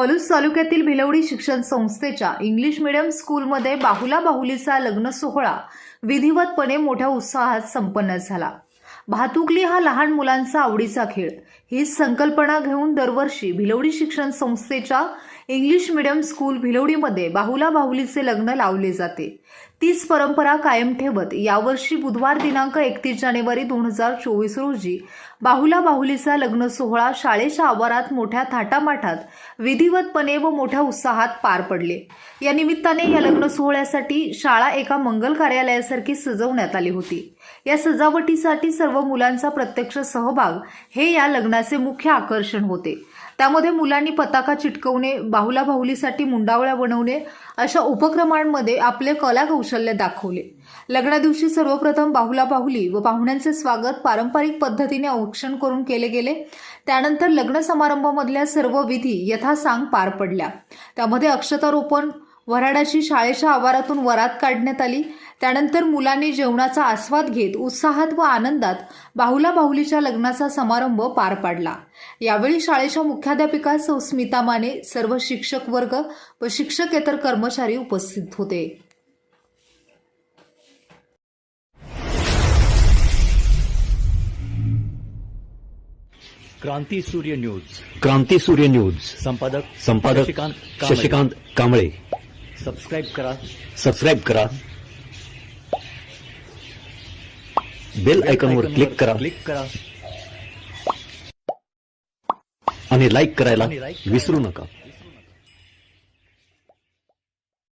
पलूस तालुक्यातील भिलवडी शिक्षण संस्थेच्या इंग्लिश मीडियम स्कूलमध्ये बाहुला बाहुलीचा लग्न सोहळा विधिवतपणे मोठ्या उत्साहात संपन्न झाला. भातुकली हा लहान मुलांचा आवडीचा खेळ. ही संकल्पना घेऊन दरवर्षी भिलवडी शिक्षण संस्थेच्या इंग्लिश मिडियम स्कूल भिलवडीमध्ये बाहुला बाहुलीचे लग्न लावले जाते. तीच परंपरा कायम ठेवत यावर्षी बुधवार दिनांक एकतीस जानेवारी दोन हजार चोवीस रोजी बाहुला बाहुलीचा लग्न सोहळा शाळेच्या आवारात मोठ्या थाटामाटात विधिवतपणे व मोठ्या उत्साहात पार पडले. या निमित्ताने या लग्न सोहळ्यासाठी शाळा एका मंगल कार्यालयासारखी सजवण्यात आली होती. या सजावटीसाठी सर्व मुलांचा प्रत्यक्ष सहभाग हे या लग्नाचे मुख्य आकर्षण होते. त्यामध्ये मुलांनी पताका चिटकवणे बाहुला बाहुलीसाठी मुंडावळ्या बनवणे अशा उपक्रमांमध्ये आपले कला कौशल्य दाखवले. लग्ना दिवशी सर्वप्रथम बाहुला बाहुली व पाहुण्यांचे स्वागत पारंपरिक पद्धतीने औक्षण करून केले गेले. त्यानंतर लग्न समारंभामधल्या सर्व विधी यथासांग पार पडल्या. त्यामध्ये अक्षतारोपण वऱ्हाडाची शाळेच्या आवारातून वरात काढण्यात आली. त्यानंतर मुलांनी जेवणाचा आस्वाद घेत उत्साहात व आनंदात बाहुला बाहुलीच्या लग्नाचा समारंभ पार पाडला. यावेळी शाळेच्या मुख्याध्यापिका सौ स्मिता माने सर्व शिक्षक वर्ग व शिक्षकेतर कर्मचारी उपस्थित होते. क्रांती सूर्य न्यूज. क्रांती सूर्य न्यूज. संपादक संपादक शशिकांत कांबळे. सबस्क्राईब करा. सबस्क्राईब करा. बेल आयकॉनवर क्लिक करा. क्लिक करा. आणि लाईक करायला. विसरू नका.